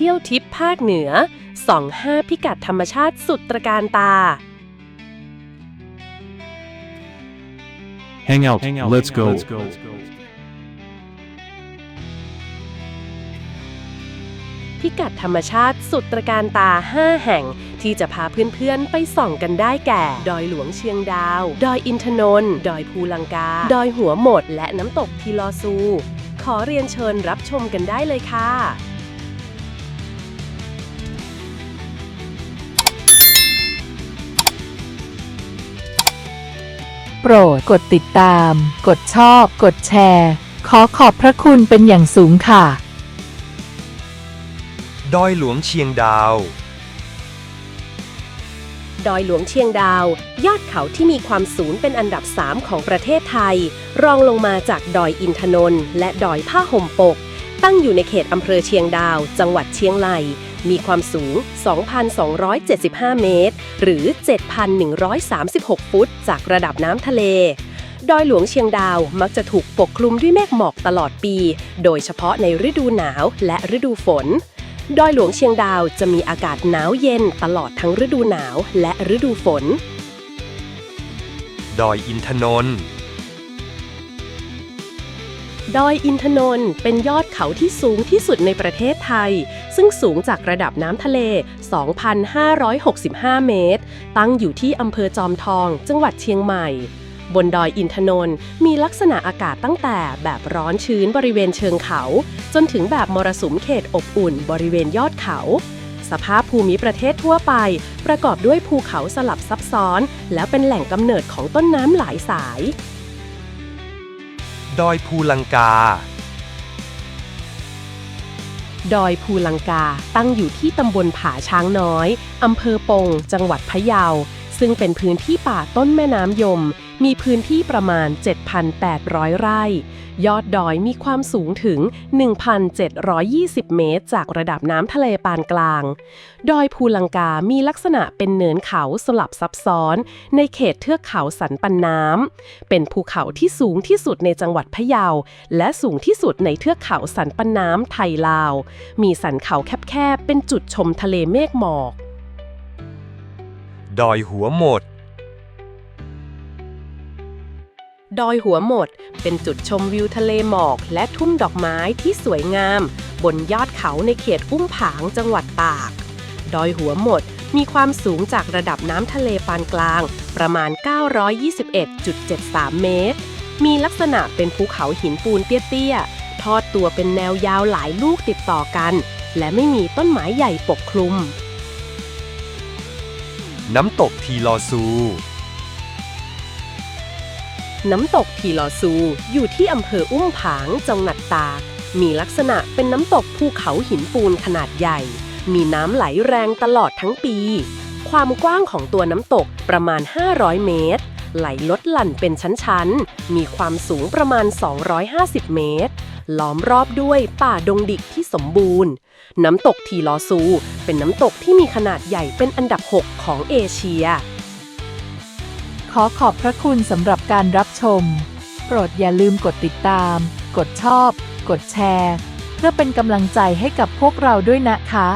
ที่ยวทิปภาคเหนือส่องห้าพิกัดธรรมชาติสุดตระการตา Hang out. Let's go. พิกัดธรรมชาติสุดตระการตา 5 แห่ง ที่จะพาเพื่อนๆ ไปส่องกันได้แก่ ดอยหลวงเชียงดาว ดอยอินทนนท์ดอยภูลังกา ดอยหัวหมด และน้ำตกทีลอซู ขอเรียนเชิญรับชมกันได้เลยค่ะ โปรดกดติดตาม กดชอบ กดแชร์ ขอขอบพระคุณเป็นอย่างสูงค่ะ ดอยหลวงเชียงดาว ดอยหลวงเชียงดาว ยอดเขาที่มีความสูงเป็นอันดับ 3 ของประเทศไทย รองลงมาจากดอยอินทนนท์และดอยผ้าห่มปก ตั้งอยู่ในเขตอำเภอเชียงดาว จังหวัดเชียงราย มีความสูง 2,275 เมตร หรือ 7,136 ฟุต จากระดับน้ำทะเล ดอยหลวงเชียงดาวมักจะถูกปกคลุมด้วยเมฆหมอกตลอดปี โดยเฉพาะในฤดูหนาวและฤดูฝน ดอยหลวงเชียงดาวจะมีอากาศหนาวเย็นตลอดทั้งฤดูหนาวและฤดูฝน ดอยอินทนนท์ ดอยอินทนนท์เป็นยอดเขาที่สูงที่สุดในประเทศไทย ซึ่งสูงจากระดับน้ำทะเล 2,565 เมตร ตั้งอยู่ที่อำเภอจอมทอง จังหวัดเชียงใหม่ บนดอยอินทนนท์มีลักษณะอากาศตั้งแต่แบบร้อนชื้นบริเวณเชิงเขา จนถึงแบบมรสุมเขตอบอุ่นบริเวณยอดเขา สภาพภูมิประเทศทั่วไป ประกอบด้วยภูเขาสลับซับซ้อน แล้วเป็นแหล่งกำเนิดของต้นน้ำหลายสาย ดอยภูลังกา ดอยภูลังกาตั้งอยู่ที่ตำบลผาช้างน้อย อำเภอปง จังหวัดพะเยา ซึ่งเป็นพื้นที่ป่าต้นแม่น้ำยม มีพื้นที่ประมาณ 7,800 ไร่ ยอดดอยมีความสูงถึง 1,720 เมตร จากระดับน้ำทะเลปานกลาง ดอยภูลังกา มีลักษณะเป็นเนินเขาสลับซับซ้อน ในเขตเทือกเขาสันปันน้ำ เป็นภูเขาที่สูงที่สุดในจังหวัดพะเยา และสูงที่สุดในเทือกเขาสันปันน้ำไทยลาว มีสันเขาแคบๆ เป็นจุดชมทะเลเมฆหมอก ดอยหัวหมด ดอยหัวหมด เป็นจุดชมวิวทะเลหมอก และทุ่งดอกไม้ที่สวยงาม บนยอดเขาในเขตอุ้มผางจังหวัดตาก ดอยหัวหมดมีความสูงจากระดับน้ำทะเลปานกลาง ประมาณ 921.73 เมตร มีลักษณะเป็นภูเขาหินปูนเตี้ยๆ ทอดตัวเป็นแนวยาวหลายลูกติดต่อกัน และไม่มีต้นไม้ใหญ่ปกคลุม น้ำตกทีลอซู น้ำตกทีลอซูอยู่ที่อำเภออุ้มผางจังหวัดตาก มีลักษณะเป็นน้ำตกภูเขาหินปูนขนาดใหญ่ มีน้ำไหลแรงตลอดทั้งปี ความกว้างของตัวน้ำตกประมาณ 500 เมตร ไหลลดหลั่นเป็นชั้นๆ มีความสูงประมาณ 250 เมตร ล้อมรอบด้วยป่าดงดิกที่สมบูรณ์ น้ำตกทีลอซู เป็นน้ำตกที่มีขนาดใหญ่เป็นอันดับ 6 ของเอเชีย ขอขอบพระคุณสำหรับการรับชม โปรดอย่าลืมกดติดตาม กดชอบ กดแชร์ เพื่อเป็นกำลังใจให้กับพวกเราด้วยนะคะ